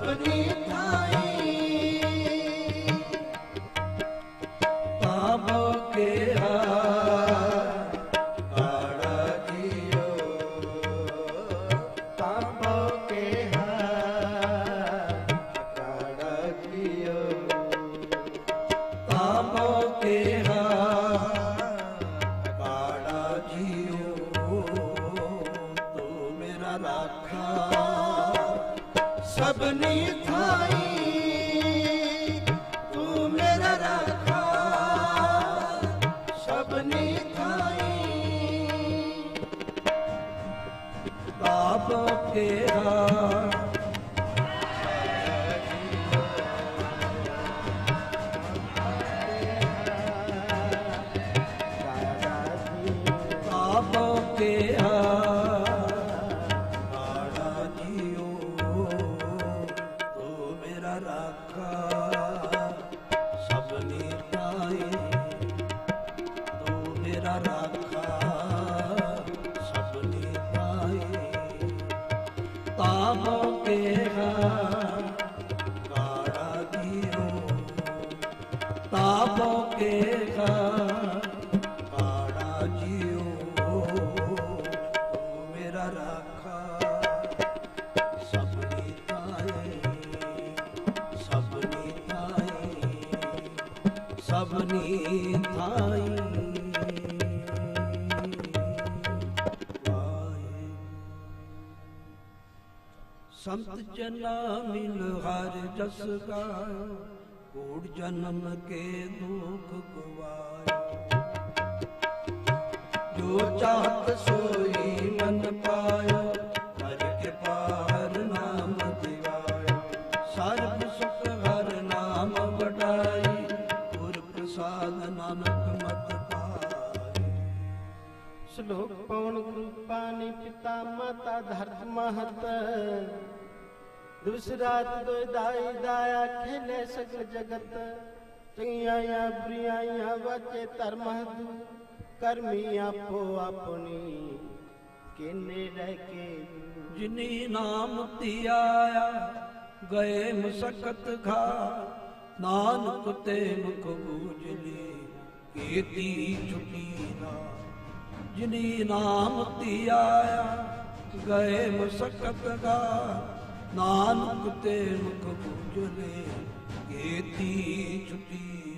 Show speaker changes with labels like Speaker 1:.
Speaker 1: ਸਭਨੀ ਥਾਈ ਤਾਬੋ ਕੇ ਕਾੜਾ ਜੀਓ ਤਾਬੋ ਕੇ ਕਾੜਾ ਜੀਓ ਤਾਬੋ ਕੇ ਕਾੜਾ ਜੀਓ, ਤੂੰ ਮੇਰਾ ਰਾਖਾ। ਸਭਨੀ ਥਾਈ ਤੂੰ ਮੇਰਾ ਰਾਖਾ ਸਭਨੀ ਥਾਈ ਤਾਪ ਕੇਰਾ ਸਭਨੀ ਤਾਈ ਤੂੰ ਮੇਰਾ ਰਾਖਾ। ਸਭਨੀ ਤਾਈ ਤਾਪ ਕੇਹਾ ਕਾੜਾ ਜੀਓ ਤਾਪ ਕੇਹਾ ਸਭਨੀ ਥਾਈ। ਸੰਤ ਜਨਾ ਮਿਲ ਹਰ ਜਸ ਗਾਇ, ਕੋੜ ਜਨਮ ਕੇ ਦੁਖ ਗਵਾਏ ਜੋ ਚਾਹਤ ਸੋਈ ਗੁਰ ਪ੍ਰਸਾਦ ਨਾਨਕ ਮਤ ਪਾਏ
Speaker 2: ਸ਼ਲੋਕ ਪਵਨ ਗੁਰੂ ਪਾਣੀ ਪਿਤਾ ਮਾਤਾ ਧਰਤ ਮਹਤ। ਦਿਵਸ ਰਾਤ ਦੋਇ ਦਾਈ ਦਾਇਆ ਖੇਲੇ ਸਗਲ ਜਗਤ। ਚੰਗਿਆਈਆਂ ਬੁਰੀਆਈਆਂ ਵਾਚੇ ਧਰਮ ਹਦੂ। ਕਰਮੀ ਆਪੋ ਆਪਣੀ, ਕਿਨੇ ਰਹਿ ਕੇ
Speaker 1: ਜਿਨੀ ਨਾਮ ਧਿਆਇਆ ਗਏ ਮਸਕਤ ਖਾ ਨਾਨਕ ਤੇ ਮੁਖ ਬੂਝਲੀ ਕੀਤੀ ਛੁਟੀ ਨਾ। ਜਿਨੀ ਨਾਮ ਧਿਆਇਆ ਗਏ ਮਸਕਤ ਘਾ ਨਾਨਕ ਤੇ ਮੁਖ ਬੂਝਲੇ ਕੀਤੀ ਛੁਟੀ